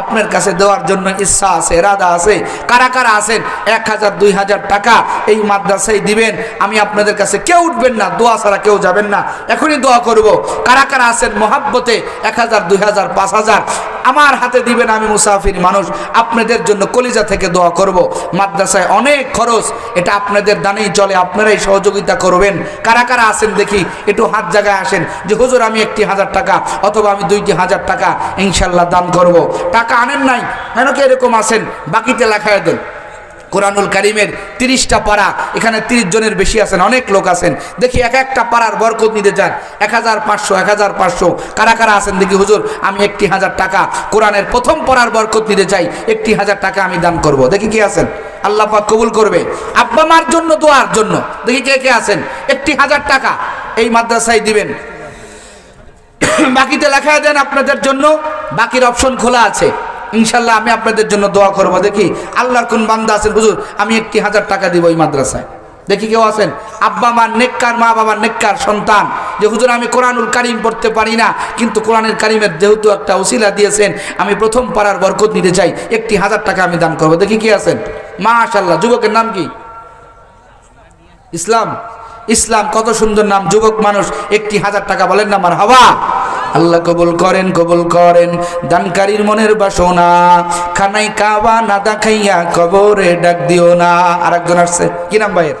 আপনার কাছে দেওয়ার জন্য ইচ্ছা আছে এরাদা আছে, কারা কারা আছেন, এক হাজার, দুই হাজার টাকা এই মাদ্রাসায় দিবেন, আমি আপনাদের কাছে কেউ উঠবেন না, দোয়া ছাড়া কেউ যাবেন না, এখনই দোয়া করব। কারা কারা আছেন মহাব্বতে, এক হাজার, দুই হাজার, পাঁচ হাজার, আমার হাতে দিবেন আমি মুসাফির মানুষ, আপনাদের জন্য কলিজা থেকে দোয়া করব। মাদ্রাসায় অনেক খরচ, এটা আপনাদের দানেই চলে, আপনারাই সহযোগিতা করবেন। কারা কারা আছেন দেখি, একটু হাত জায়গায় আসেন, যে হুজুর আমি একটি হাজার টাকা, অথবা আমি দুইটি হাজার টাকা, ইনশাল্লাহ দান করব। টাকা আনেন নাই, কেন কি এরকম আছেন? বাকিতে লেখায় দেন। কোরআনুল কারিমের তিরিশটা পাড়া, এখানে তিরিশ জনের বেশি আছেন, অনেক লোক আছেন। দেখি এক একটা পাড়ার বরকত নিতে চান। এক হাজার পাঁচশো, এক হাজার পাঁচশো। কারা কারা আছেন? দেখি, হুজুর, আমি একটি হাজার টাকা কোরআনের প্রথম পড়ার বরকত নিতে চাই, একটি হাজার টাকা আমি দান করব। দেখি কি আছেন? আল্লাহ পাক কবুল করবে। আব্বা মার জন্য, দোয়ার জন্য। দেখি কে কে আছেন? একটি হাজার টাকা এই মাদ্রাসায় দিবেন। বাকিতে লেখা দেন আপনাদের জন্য। বাকির অপশন খোলা আছে। ইনশাল্লাহ আমি আপনাদের জন্য দোয়া করব। দেখি, আল্লাহর কোন বান্দা আছেন? হুজুর, আমি একটি হাজার টাকা দিব এই মাদ্রাসায়। দেখি কেউ আছেন? আব্বা মার নেককার, মা বাবার নেককার সন্তান, যে হুজুর, আমি কোরআনুল কারিম পড়তে পারি না, কিন্তু কোরআনের কারিমের যেহেতু একটা ওসিলা দিয়েছেন, আমি প্রথম পাড়ার বরকত নিতে চাই, একটি হাজার টাকা আমি দান করব। দেখি কি আছেন? মাশাল্লাহ যুবকের নাম কি? ইসলাম। ইসলাম, কত সুন্দর নাম, যুবক মানুষ, একটি হাজার টাকা বলেন না আমার হাওয়া আল্লাহ কবুল করেন কবুল করেন। দানকারীর মনের বাসনা খানাই কাবা না দেখাইয়া কবরে ডাক দিও না। আরেকজন আসছে কি নাম ভাইয়ের?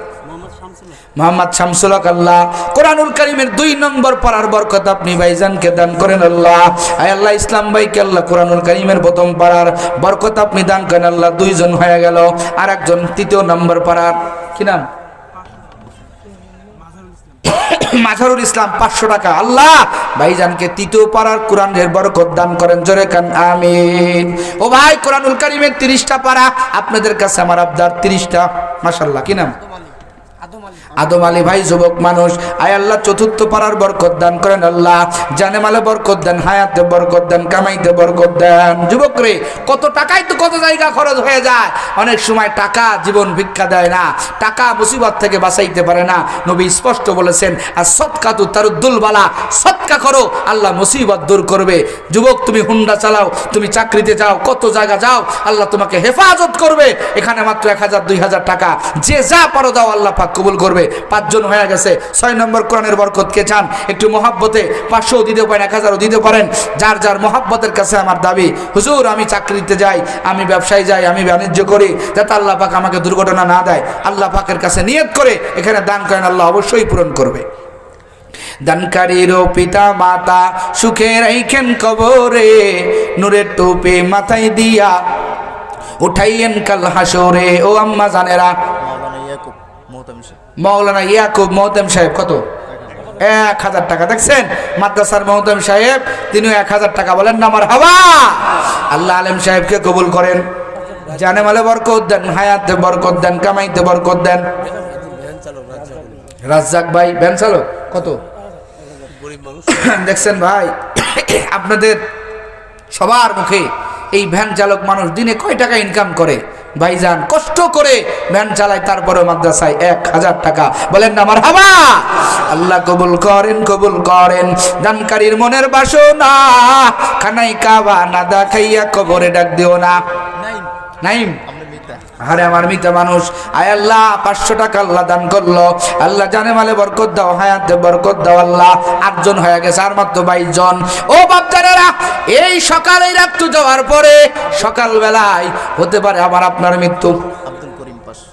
মোহাম্মদ শামসুল আল্লাহ। কোরআনুল করিমের দুই নম্বর পড়ার বরকত আপনি ভাইজানকে দান করেন আল্লাহ। আয় আল্লাহ ইসলাম ভাইকে আল্লাহ কোরআনুল করিমের প্রথম পাড়ার বরকত আপনি দান করেন আল্লাহ। দুইজন হয়ে গেল আর একজন তৃতীয় নম্বর পাড়ার। কি নাম? মাঝারুল ইসলাম পাঁচশো টাকা। আল্লাহ, ভাইজানকে তৃতীয় পাড়ার কোরআনের বরকত দান করেন, জোরে কান, আমিন। ও ভাই, কোরআনুল করিমের তিরিশটা পাড়া, আপনাদের কাছে আমার আবদার তিরিশটা মাসাল্লাহ কি নাম? আদম আলী ভাই যুবক মানুষ, আয় আল্লাহ চতুর্থ পাড়ার বরকত দান করেন আল্লাহ। জানে মালে বরকত দেন, হায়াতে বরকত দেন, কামাইতে বরকত দেন। যুবক রে, কত টাকাই তো কত জায়গা খরচ হয়ে যায়। অনেক সময় টাকা জীবন ভিক্ষা দেয় না, টাকা মুসিবত থেকে বাঁচাইতে পারে না। নবী স্পষ্ট বলেছেন, আর সৎকা তু বালা সৎকা করো, আল্লাহ মুসিবত দূর করবে। যুবক, তুমি হুন্ডা চালাও, তুমি চাকরিতে যাও, কত জায়গা যাও, আল্লাহ তোমাকে হেফাজত করবে। এখানে মাত্র এক হাজার, দুই হাজার টাকা। যে যা পারো দাও, আল্লাহ পাক কবুল করবে। পাঁচজন হয়ে গেছে। ছয় নম্বর কোরআনের বরকত কে চান? একটু মহাব্বতে পাঁচশো দিতে পারেন, এক হাজারও দিতে পারেন। যার যার মহাব্বতের কাছে আমার দাবি, হুজুর, আমি চাকরিতে যাই, আমি ব্যবসায় যাই, আমি বাণিজ্য করি, যাতে আল্লাহ পাক আমাকে দুর্ঘটনা না দেয়। আল্লাহ পাকের কাছে নিয়ত করে এখানে দান করেন, আল্লাহ অবশ্যই পূরণ করবে। দানকারীর পিতা মাতা সুখে রাইখেন কবরে, নূরের টোপে মাথায় দিয়া উঠাইয়েন কাল হাসরে ও আম্মা জানেরা মৌলানা ইয়াকুব মহতেম সাহেব, কত? এক হাজার টাকা, দেখছেন? মাদ্রাসার মহতেম সাহেব, তিনিও এক হাজার টাকা বলেন না আমার হাওয়া আল্লাহ আলেম সাহেবকে কবুল করেন। জানে মালে বরকত দেন, হায়াতে বরকত দেন, কামাইতে বরকত দেন। রাজ্জাক ভাই, ভ্যান চালক, কত? দেখছেন ভাই, আপনাদের সবার মুখে এই ভ্যান চালক মানুষ দিনে কয় টাকা ইনকাম করে? ভাইজান কষ্ট করে ভ্যান চালায় তারপরে মাদ্রাসায় এক হাজার টাকা। বলেন না আমার হাবা আল্লাহ কবুল করেন কবুল করেন। দানকারীর মনের বাসনা খানাই কাবা না দেখাইয়া কবরে ডাক দিও না। নাইম। নাইম। আরে আমার মিতা মানুষ। আয় আল্লাহ, পাঁচশো টাকা আল্লাহ দান করল। আল্লাহ জানে মালে বরকত দাও, হায়াতে বরকত দাও আল্লাহ। আটজন হয়ে গেছে, আর মাত্র বাইশ জন ও বাপজানেরা, এই সকালে রাত্রু যাওয়ার পরে সকালবেলায় হতে পারে আবার আপনার মৃত্যু।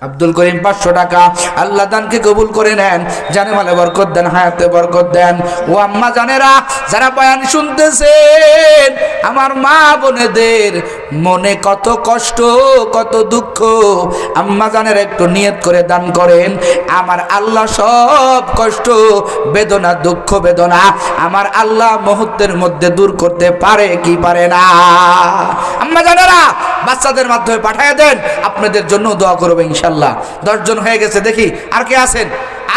আব্দুল করিম পাঁচশো টাকা। আল্লাহ দানকে কবুল করে নেন। জানে মালে বরকত দেন, হায়াতে বরকত দেন। ও আম্মা জানেরা, যারা বয়ান শুনতেছেন, আমার মা বোনেদের মনে কত কষ্ট, কত দুঃখ। আম্মা জানের, একটু নিয়ত করে দান করেন। আমার আল্লাহ সব কষ্ট, বেদনা, দুঃখ, বেদনা আমার আল্লাহ মুহূর্তের মধ্যে দূর করতে পারে কি পারে না? আম্মা জানেরা, বাচ্চাদের মাধ্যমে পাঠিয়ে দেন। আপনাদের জন্য দোয়া করব ইনশাল্লাহ। দশজন হয়ে গেছে দেখি আর কে আছেন?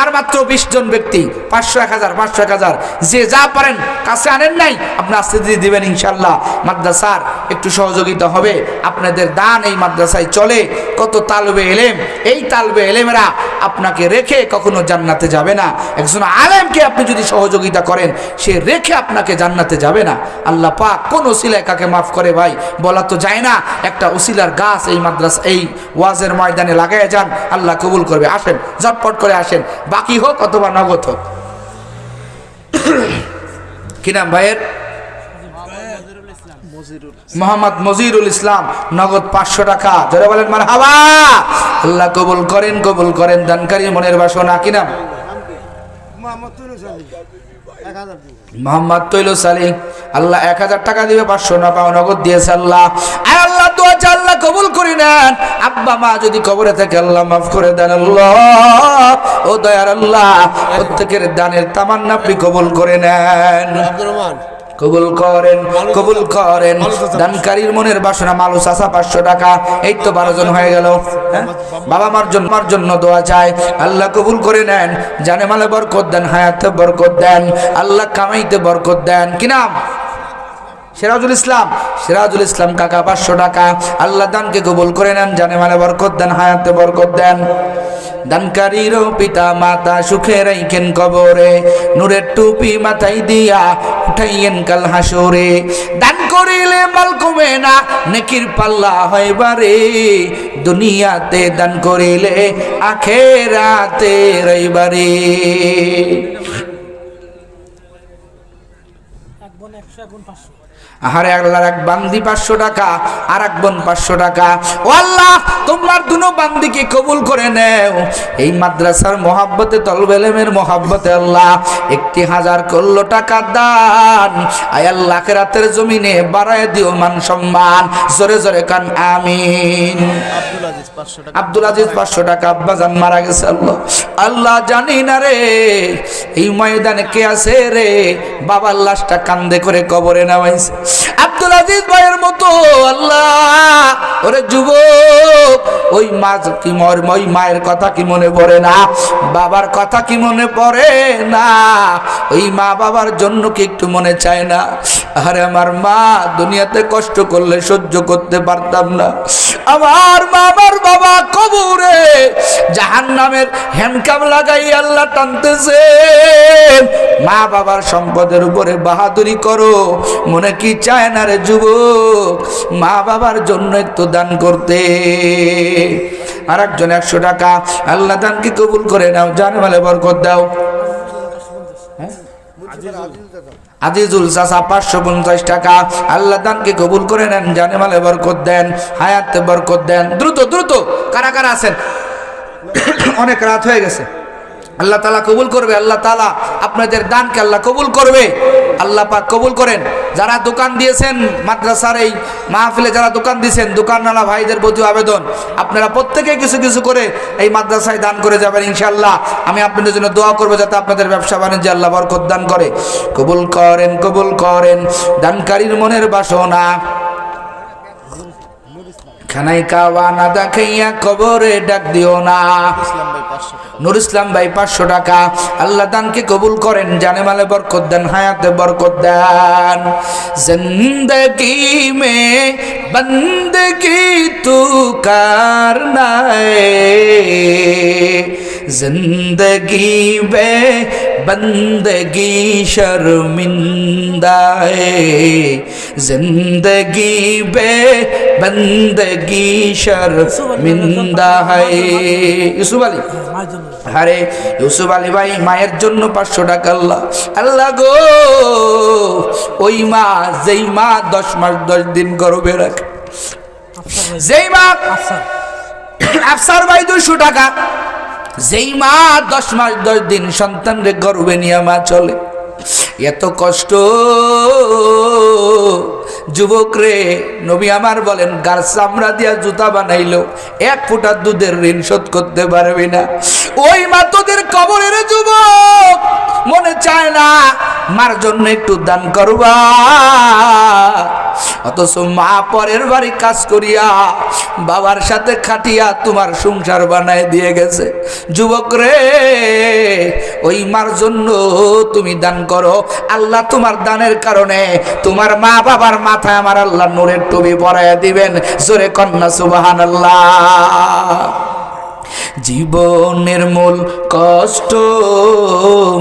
আর মাত্র বিশ জন ব্যক্তি, পাঁচশো এক হাজার, পাঁচশো এক হাজার, যে যা পারেন, কাছে আনেন নাই, আপনি আস্তে দিয়ে দিবেন ইনশাল্লাহ মাদ্রাসার একটু সহযোগিতা হবে, আপনাদের দান এই মাদ্রাসায় চলে। কত তালবে এলেম, এই তালবে এলেমেরা আপনাকে রেখে কখনো জান্নাতে যাবে না। একজন আলেমকে আপনি যদি সহযোগিতা করেন, সে রেখে আপনাকে জান্নাতে যাবে না। আল্লাহ পাক কোন ওসিলায় কাকে মাফ করে ভাই? বলা তো যায় না, একটা ওসিলার গাছ এই মাদ্রাসা, এই ওয়াজের ময়দানে লাগাই যান, আল্লাহ কবুল করবে। আসেন, ঝটপট করে আসেন। বাকি হোক অথবা নগদ হোক। কি নাম ভাইয়ের? মোহাম্মদ মজিরুল ইসলাম। নগদ পাঁচশো টাকা। জোরে বলেন মানে হাবা আল্লাহ কবুল করেন কবুল করেন, দানকারী মনের বাসনা। কি নাম? মোহাম্মদ তৈল সালিম আল্লাহ এক হাজার টাকা দিবে পাঁচশো না পাও নগদ দিয়েছে আল্লাহ। আল্লাহ চা আল্লাহ কবুল করে নেন। আব্বা মা যদি কবরে থাকে আল্লাহ মাফ করে দেন আল্লাহ। ও দয়ার আল্লাহ প্রত্যেকের দানের তামান্না আপনি কবুল করে নেন। আব্দুর রহমান কবুল করেন কবুল করেন। দানকারীর মনের বাসনা মালু চাষা পাঁচশো টাকা। এই তো বারো জন হয়ে গেল। হ্যাঁ? বাবা মার জন্য মার জন্য দোয়া চায়। আল্লাহ কবুল করে নেন। জানে মালে বরকত দেন হায়াতে বরকত দেন। আল্লাহ কামাইতে বরকত দেন। কি নাম? সিরাজুল ইসলাম সিরাজুল ইসলাম কাকা পাঁচশো টাকা। আল্লাহ দানকে কবুল করে নেন, জানে মানে বরকত দেন, হায়াতে বরকত দেন। দানকারীরও পিতা মাতা সুখে রাইখেন কবরে, নূরের টুপি মাথায় দিয়া উঠাইয়েন কাল হাসরে। দান করিলে মাল কমে না, নেকির পাল্লা হয় বারে। দুনিয়াতে দান করিলে আখেরাতে রইবারে আহারে আল্লাহর এক বান্দি পাঁচশো টাকা আর এক বোন পাঁচশো টাকা। ও আল্লাহ তোমার দুনো বান্দিকে কবুল করে নেও। এই মাদ্রাসার মহাব্বতে তলবেলেমের মহাব্বতে আল্লাহ একটি হাজার করল টাকা দান। আয় আল্লাহ রাতের জমিনে বাড়ায় দিও মান সম্মান। জোরে জোরে কান আমিন। আব্দুল আজিজ পাঁচশো টাকা। পাঁচশো টাকা মারা গেছে আল্লাহ। আল্লাহ জানি না রে এই ময়দানে কে আছে রে? বাবার লাশটা কান্দে করে কবরে নামাইছে। আব্দুল আজিজ ভাইয়ের মতো, আল্লাহ, ওরে যুবক, ওই মা কি মর, ওই মায়ের কথা কি মনে পড়ে না? বাবার কথা কি মনে পড়ে না? ওই মা বাবার জন্য কি একটু মনে চায় না? আরে আমার মা, দুনিয়াতে কষ্ট করলে সহ্য করতে পারতাম না। আমার আমার বাবা কবরে জাহান নামের হ্যান্ডকাম লাগাই আল্লাহ টানতেছে মা বাবার সম্পদের উপরে বাহাদুরি করো। মনে কি চায় না রে যুবক? মা বাবার জন্য একটু দান করতে। আর একজন একশো টাকা। আল্লাহ দানকে কবুল করে নাও জানে মালে বরকত দাও। আজিজুল চাচা, পাঁচশো পঞ্চাশ টাকা। আল্লাহ দানকে কবুল করে নেন জানে মালে বরকত দেন, হায়াতে বরকত দেন। দ্রুত দ্রুত, কারা কারা আছেন? অনেক রাত হয়ে গেছে। আল্লাহ তালা কবুল করবে, আল্লাহ তালা আপনাদের দানকে আল্লাহ কবুল করবে। আল্লাহ পাক কবুল করেন। যারা দোকান দিয়েছেন, মাদ্রাসার এই মাহফিলে যারা দোকান দিয়েছেন, দোকানওয়ালা ভাইদের প্রতি আবেদন, আপনারা প্রত্যেকে কিছু কিছু করে এই মাদ্রাসায় দান করে যাবেন ইনশাল্লাহ আমি আপনাদের জন্য দোয়া করব যাতে আপনাদের ব্যবসা বাণিজ্যে আল্লাহ বরকত দান করে। কবুল করেন কবুল করেন। দানকারীর মনের বাসনা। খানাই কাওয়া না দেখাইয়া কবরে ডাক দিও না। নুর ইসলাম ভাই পাঁচশো টাকা। আল্লাহ দানকে কবুল করেন, জানে মালে বরকত দেন, হায়াতে বরকত দেন। জিন্দগি মে বন্দগি তু করনা জিন্দগি বে বন্দগি শর্মিন্দা জিন্দগি বে বন্দগি শর্মিন্দা है ইউসুফ আলী আরে ইউসুফ আলী ভাই মায়ের জন্য পাঁচশো টাকা আল্লাহ। আল্লাহ গো ওই মা যেই মা দশ মাস দশ দিন গর্বে রাখে। যেই মা আফসার। ভাই দুশো টাকা। যেই মা দশ মাস, দশ দিন সন্তান রে গর্বে নিয়ে মা চলে। এত কষ্ট। যুবক রে নবী আমার বলেন, গার চামড়া দিয়া জুতা বানাইলো, এক ফুটা দুধের ঋণ শোধ করতে পারবি না। ওই মা তোদের কবরের যুবক, মনে চায় না, মার জন্য একটু দান করবা। অথচ মা পরের বাড়ি কাজ করিয়া বাবার সাথে খাটিয়া তোমার সংসার বানায় দিয়ে গেছে। যুবক রে, ওই মার জন্য তুমি দান করো। আল্লাহ তোমার দানের কারণে তোমার মা বাবার মাথায় আমার আল্লাহ নূরের টুপি পরাইয়া দিবেন। জোরে কন্যা সুবাহান আল্লাহ জীবনের মূল কষ্ট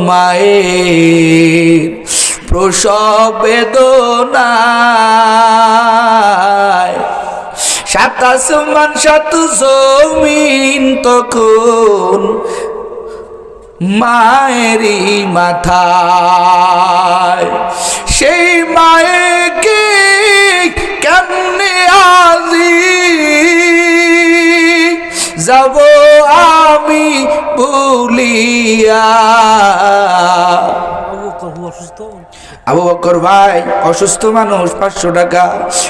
মায়ের। প্রসব বেদনায়। সাত আসমান সাত জমিন তখন মায়েরই মাথায়। সেই মায়েকে কেমনে আজি? যাব আমি ভুলিয়া আবু বকর ভাই, অসুস্থ মানুষ, পাঁচশো টাকা।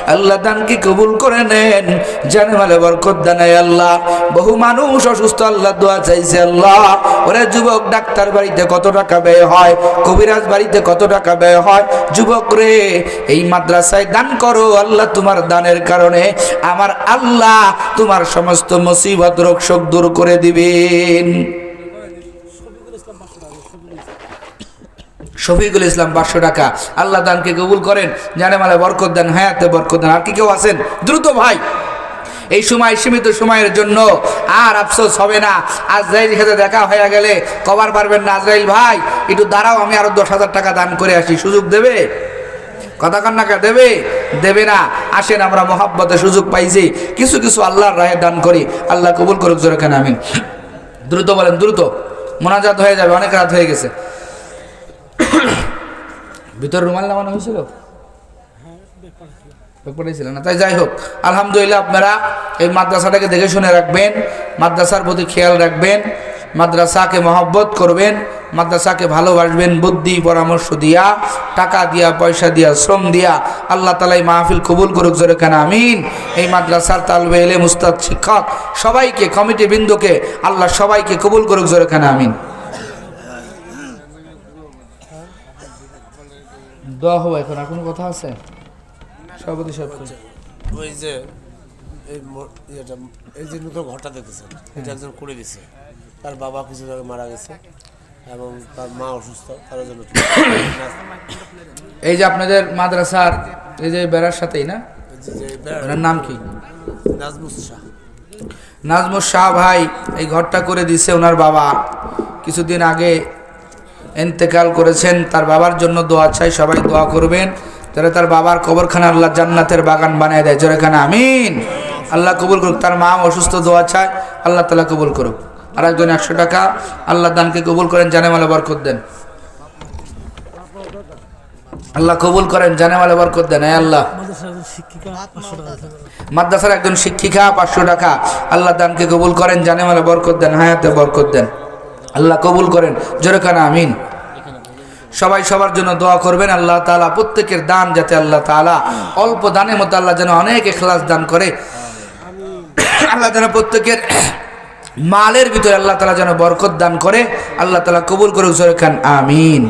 আল্লাহ দানকে কবুল করে নেন? জানে মালে বরকত দানাই আল্লাহ। বহু মানুষ অসুস্থ, আল্লাহ দোয়া চাইছে আল্লাহ। ওরে যুবক, ডাক্তার বাড়িতে কত টাকা ব্যয় হয়? কবিরাজ বাড়িতে কত টাকা ব্যয় হয়? যুবক রে, এই মাদ্রাসায় দান করো, আল্লাহ তোমার দানের কারণে। আমার আল্লাহ তোমার সমস্ত মুসিবত রোগ শোক দূর করে দিবেন। শফিকুল ইসলাম পাঁচশো টাকা। আল্লাহ দানকে কবুল করেন, জানে মালে বরকত দেন, হায়াতে বরকত দেন। আর কি কেউ আছেন? দ্রুত ভাই। এই সময় সীমিত সময়ের জন্য আর আফসোস হবে না। আজরাইল সাথে দেখা হয়ে গেলে কবার পারবেন না। আজরাইল ভাই, একটু দাঁড়াও, আমি আরও দশ হাজার টাকা দান করে আসি। সুযোগ দেবে? কথা কান্নাকা দেবে? দেবে না। আসেন, আমরা মহাব্বতে সুযোগ পাইছি। কিছু কিছু আল্লাহর রাহে দান করি। আল্লাহ কবুল করুক জোরে কেন, আমিন। দ্রুত বলেন, দ্রুত। মোনাজাত হয়ে যাবে, অনেক রাত হয়ে গেছে। ভিতর রুমাল নামানো হয়েছিল? তাই যাই হোক, আলহামদুলিল্লাহ আপনারা এই মাদ্রাসাটাকে দেখে শুনে রাখবেন, মাদ্রাসার প্রতি খেয়াল রাখবেন, মাদ্রাসাকে মহব্বত করবেন, মাদ্রাসাকে ভালোবাসবেন, বুদ্ধি, পরামর্শ দিয়া, টাকা দিয়া, পয়সা দিয়া, শ্রম দিয়া, আল্লাহ তালাই মাহফিল কবুল করুক জোরে কেন, আমিন। এই মাদ্রাসার তালবে এলে মুস্তাদ শিক্ষক, সবাইকে, কমিটি বৃন্দকে, আল্লাহ সবাইকে কবুল করুক জোরে কেন, আমিন। দোয়া হব এখন আর কোনো কথা আছে? সভাপতি সাহেব ওই যে এই এই যে নতুন ঘরটা দেখতেছেন এটা একজন করে দিছে। তার বাবা কিছু আগে মারা গেছে এবং তার মা অসুস্থ তার জন্য এই যে আপনাদের মাদ্রাসার এই যে বেড়ার সাথেই না? ওনার নাম কি? নাজমুস শাহ। নাজমুর শাহ ভাই এই ঘরটা করে দিছে ওনার বাবা। কিছুদিন আগে এন্তেকাল করেছেন, তার বাবার জন্য দোয়া চাই, সবাই দোয়া করবেন। তাহলে তার বাবার কবরখানা আল্লাহ জান্নাতের বাগান বানিয়ে দেয়। জোরেখানা আমিন। আল্লাহ কবুল করুক, তার মা অসুস্থ, দোয়া চায়, আল্লাহ তালা কবুল করুক। আর একজন একশো টাকা, আল্লাহ দানকে কবুল করেন জানেমালে বরকত দেন। আল্লাহ কবুল করেন জানেমালে বরকত দেন আল্লাহ। মাদ্রাসার একজন শিক্ষিকা, পাঁচশো টাকা, আল্লাহ দানকে কবুল করেন জানেমালে বরকত দেন, হায়াতে বরকত দেন। আল্লাহ কবুল করেন, জোরেখানা আমিন। সবাই সবার জন্য দোয়া করবেন, আল্লাহ তালা প্রত্যেকের দান যাতে আল্লাহ তালা অল্প দানের মতো আল্লাহ যেন অনেক এখলাস দান করে। আল্লাহ যেন প্রত্যেকের মালের ভিতরে আল্লাহ তালা যেন বরকত দান করে, আল্লাহ তালা কবুল করে জোরে খান, আমিন।